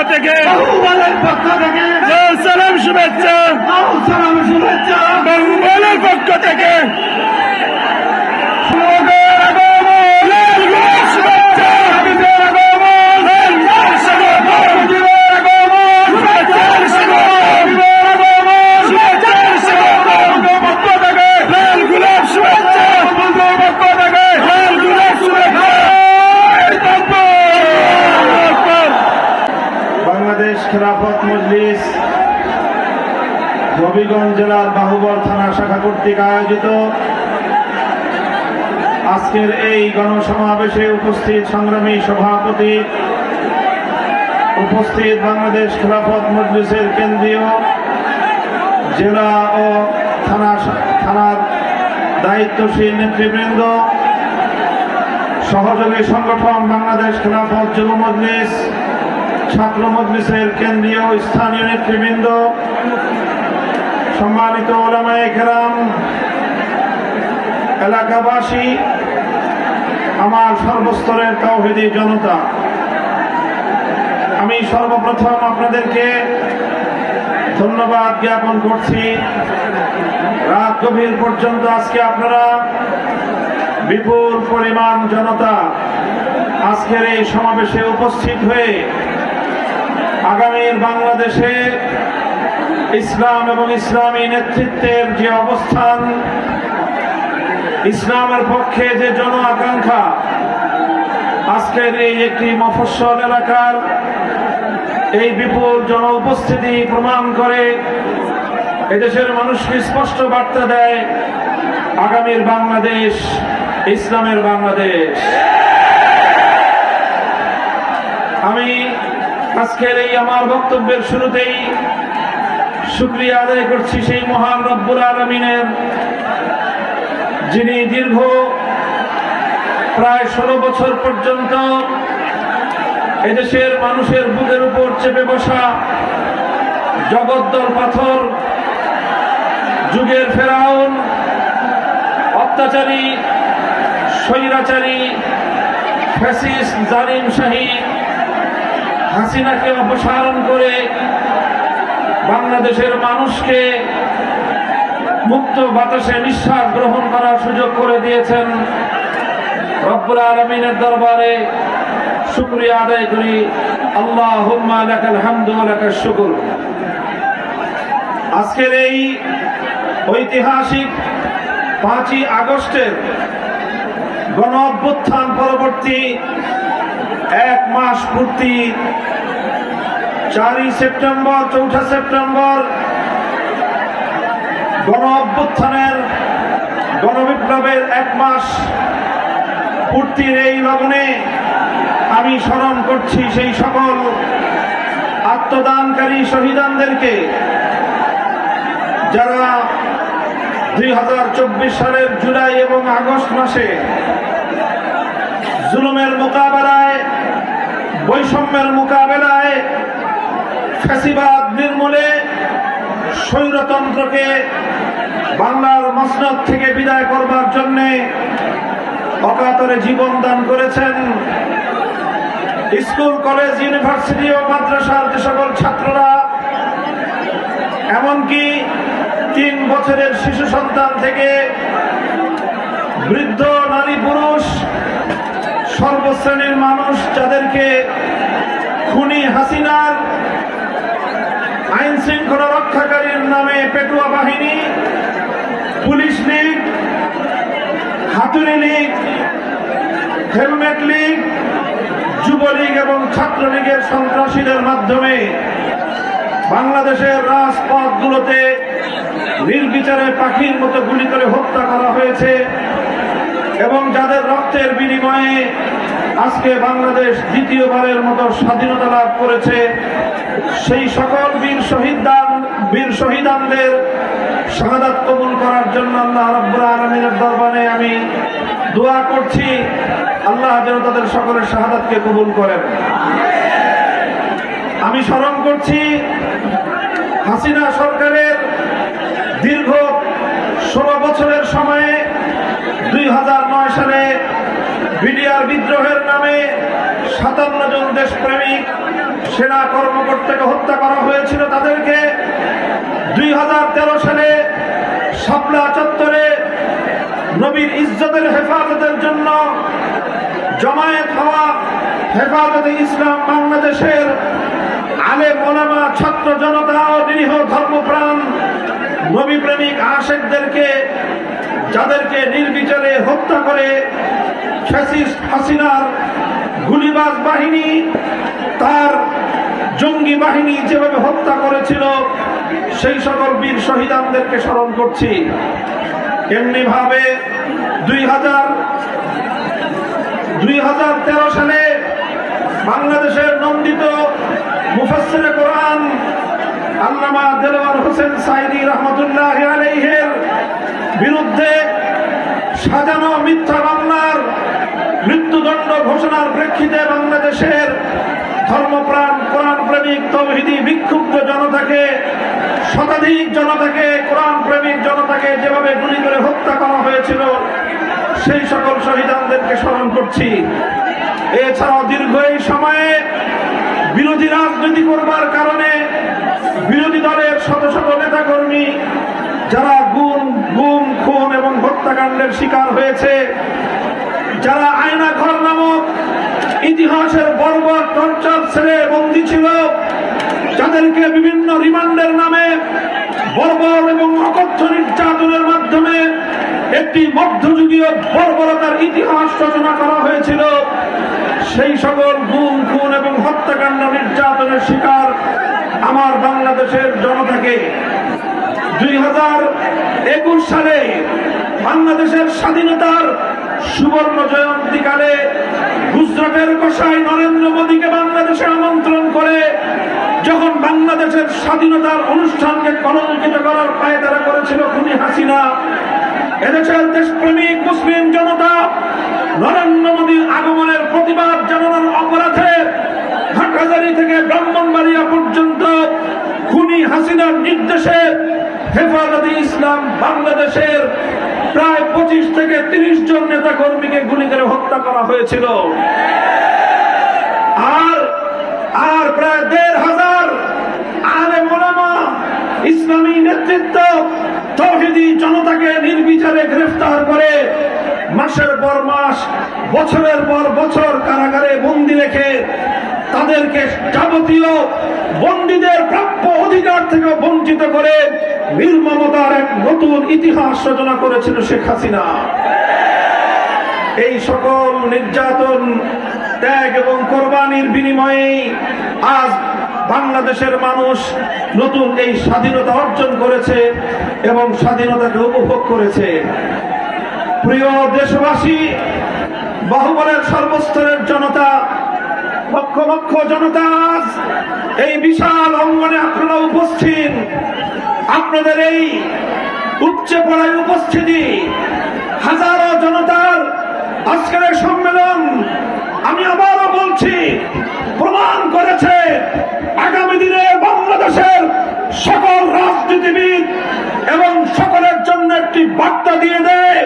পক্ষ থেকে সালাম শুভেচ্ছা। সালাম শুভেচ্ছা বাহুবলের পক্ষ থেকে লাল গোলাপ শুভেচ্ছা লাল লাল স্বাগতম শুভেচ্ছার স্বাগতম শুভেচ্ছার স্বাগতম লাল গোলাপ শুভেচ্ছা লাল গোলাপ শুভেচ্ছা বাংলাদেশ খেলাফত মজলিস হবিগঞ্জ জেলার বাহুবল থানা শাখা কর্তৃক আয়োজিত আজকের এই গণসমাবেশে উপস্থিত সংগ্রামী সভাপতি, উপস্থিত বাংলাদেশ খেলাফত মজলিসের কেন্দ্রীয় জেলা ও থানা থানার দায়িত্বশীল নেতৃবৃন্দ, সহযোগী সংগঠন বাংলাদেশ খেলাফত যুব মজলিস, ছাত্র মজলিসের কেন্দ্রীয় স্থানীয় নেতৃবৃন্দ সম্মানিত ওলামায়ে কেরাম, এলাকাবাসী, আমার সর্বস্তরের তৌহিদি জনতা, আমি সর্বপ্রথম আপনাদেরকে ধন্যবাদ জ্ঞাপন করছি। রাত গভীর পর্যন্ত আজকে আপনারা বিপুল পরিমাণ জনতা আজকের এই সমাবেশে উপস্থিত হয়ে আগামীর বাংলাদেশে ইসলাম এবং ইসলামী নেতৃত্বের যে অবস্থান, ইসলামের পক্ষে যে জন আকাঙ্ক্ষা, আজকের এই একটি মফস্বল এলাকার এই বিপুল জন উপস্থিতি প্রমাণ করে এদেশের মানুষকে স্পষ্ট বার্তা দেয়, আগামীর বাংলাদেশ, ইসলামের বাংলাদেশ। আমি আজকের এই আমার বক্তব্যের শুরুতেই শুক্রিয়া আদায় করছি সেই মহান রব্বুল আলমিনের, যিনি দীর্ঘ প্রায় ষোলো বছর পর্যন্ত এদেশের মানুষের বুকের উপর চেপে বসা জগদ্দল পাথর, যুগের ফেরাউন, অত্যাচারী, স্বৈরাচারী ফ্যাসিস জালিম শাহী হাসিনাকে অপসারণ করে বাংলাদেশের মানুষকে মুক্ত বাতাসে নিঃশ্বাস গ্রহণ করার সুযোগ করে দিয়েছেন রব্বুল আলমিনের দরবারে শুক্রিয়া আদায় করি। আল্লাহ হুম্মা লাকাল হামদু ওয়া লাকাশ আজকের এই ঐতিহাসিক পাঁচই আগস্টের গণ অভ্যুত্থান পরবর্তী এক মাস পূর্তি চারই সেপ্টেম্বর, চৌঠা সেপ্টেম্বর, গণ অভ্যুত্থানের, গণবিপ্লবের এক মাস পূর্তির এই লগ্নে আমি স্মরণ করছি সেই সকল আত্মদানকারী শহীদানদেরকে, যারা দুই হাজার চব্বিশ সালের জুলাই এবং আগস্ট মাসে জুলুমের মোকাবেলায়, বৈষম্যের মোকাবেলায় ফ্যাসিবাদ নির্মূলে স্বৈরতন্ত্রকে বাংলার মসনদ থেকে বিদায় করবার জন্যে অকাতরে জীবন দান করেছেন স্কুল, কলেজ, ইউনিভার্সিটি ও মাদ্রাসার যে সকল ছাত্ররা, এমনকি তিন বছরের শিশু সন্তান থেকে বৃদ্ধ নারী পুরুষ, সর্বশ্রেণীর মানুষ যাদেরকে খুনি হাসিনার আইন শৃঙ্খলা রক্ষাকারীর নামে পেটুয়া বাহিনী, পুলিশ লীগ, হাতুড়ি লীগ, হেলমেট লীগ যুবলীগ এবং ছাত্রলীগের সন্ত্রাসীদের মাধ্যমে বাংলাদেশের রাজপথগুলোতে নির্বিচারে পাখির মতো গুলি করে হত্যা করা হয়েছে। এবং যাদের রক্তের বিনিময়ে আজকে বাংলাদেশ দ্বিতীয়বারের মতো স্বাধীনতা লাভ করেছে, সেই সকল বীর শহীদান বীর শহীদানদের শাহাদাত কবুল করার জন্য আল্লাহ রাব্বুল আলমিনের দরবারে আমি দোয়া করছি, আল্লাহ যেন তাদের সকলের শাহাদাতকে কবুল করেন। আমি স্মরণ করছি, হাসিনা সরকারের দীর্ঘ ষোলো বছরের সময়ে দুই হাজার নয় সালে বিডিআর বিদ্রোহের নামে সাতান্ন জন দেশপ্রেমিক সেনা কর্মকর্তাকে হত্যা করা হয়েছিল তাদেরকে। দুই হাজার তেরো সালে শাপলা চত্বরে নবীর ইজ্জতের হেফাজতের জন্য জমায়েত হওয়া হেফাজতে ইসলাম বাংলাদেশের আলেম ওলামা ছাত্র জনতা নিরীহ ধর্মপ্রাণ নবী প্রেমিক আশেকদেরকে যাদেরকে নির্বিচারে হত্যা করে হাসিনার গুলিবাজ বাহিনী, তার জঙ্গি বাহিনী যেভাবে হত্যা করেছিল, সেই সকল বীর শহীদানদেরকে স্মরণ করছি। এমনি ভাবে দুই হাজার দুই হাজার তেরো সালে বাংলাদেশের নন্দিত মুফাসসির কোরআন আল্লামা দেলওয়ার হোসেন সাইদি রহমতুল্লাহ আলাইহের বিরুদ্ধে প্রেক্ষিতে বাংলাদেশের ধর্মপ্রাণ কোরআন প্রেমিক তৌহিদি বিক্ষুব্ধ জনতাকে, শতাধিক জনতাকে কোরআন প্রেমিক জনতাকে যেভাবে গুলি করে হত্যা করা হয়েছিল, সেই সকল শহীদানদেরকে স্মরণ করছি। এছাড়াও দীর্ঘ এই সময়ে বিরোধী রাজনীতি করবার কারণে বিরোধী দলের শত শত নেতাকর্মী, যারা গুম গুম, খুন এবং হত্যাকাণ্ডের শিকার হয়েছে, যারা আয়না ঘর নামক ইতিহাসের বর্বর টর্চার ছেড়ে বন্দী ছিল। যাদেরকে বিভিন্ন রিমান্ডের নামে বর্বর এবং অকথ্য নির্যাতনের মাধ্যমে একটি মধ্যযুগীয় বর্বরতার ইতিহাস রচনা করা হয়েছিল। সেই সকল গুম, খুন এবং হত্যাকাণ্ড নির্যাতনের শিকার আমার বাংলাদেশের জনতাকে। দুই হাজার একুশ সালে বাংলাদেশের স্বাধীনতার সুবর্ণ জয়ন্তীকালে গুজরাটের কষাই নরেন্দ্র মোদীকে বাংলাদেশে আমন্ত্রণ করে যখন বাংলাদেশের স্বাধীনতার অনুষ্ঠানকে কলঙ্কিত করার পায়তারা করেছিল খুনি হাসিনা, এদেশের দেশপ্রেমিক মুসলিম জনতা, নরেন্দ্র মোদীর আগমনের প্রতিবাদ জানানোর অপরাধে হাটহাজারি থেকে ব্রাহ্মণবাড়িয়া পর্যন্ত খুনি হাসিনার নির্দেশে হেফাজতে ইসলাম বাংলাদেশের প্রায় পঁচিশ থেকে তিরিশ জন নেতা কর্মীকে গুলি করে হত্যা করা হয়েছিল। আর আর প্রায় দেড় হাজার আলে মোলামা ইসলামী নেতৃত্ব তৌহিদি জনতাকে নির্বিচারে গ্রেফতার করে মাসের পর মাস, বছরের পর বছর কারাগারে বন্দি রেখে তাদেরকে যাবতীয় বন্দীদের প্রাপ্য অধিকার থেকে বঞ্চিত করে নির্মমতার এক নতুন ইতিহাস রচনা করেছিল শেখ হাসিনা। এই সকল নির্যাতন, ত্যাগ এবং কোরবানির বিনিময়ে আজ বাংলাদেশের মানুষ নতুন এই স্বাধীনতা অর্জন করেছে এবং স্বাধীনতাকে উপভোগ করেছে। প্রিয় দেশবাসী, বাহুবলের সর্বস্তরের জনতা লক্ষ লক্ষ জনতা এই বিশাল অঙ্গনে আপনারা উপস্থিত। আপনাদের এই উপচে পড়ায় উপস্থিতি, হাজারো জনতার আজকের সম্মেলন আমি আবারও বলছি, প্রমাণ করেছে আগামী দিনে বাংলাদেশের সকল রাজনীতিবিদ এবং সকলের জন্য একটি বার্তা দিয়ে দেয়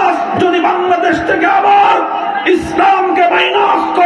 আজ যদি বাংলাদেশ থেকে আবার ইসলামকে মাইনাস করার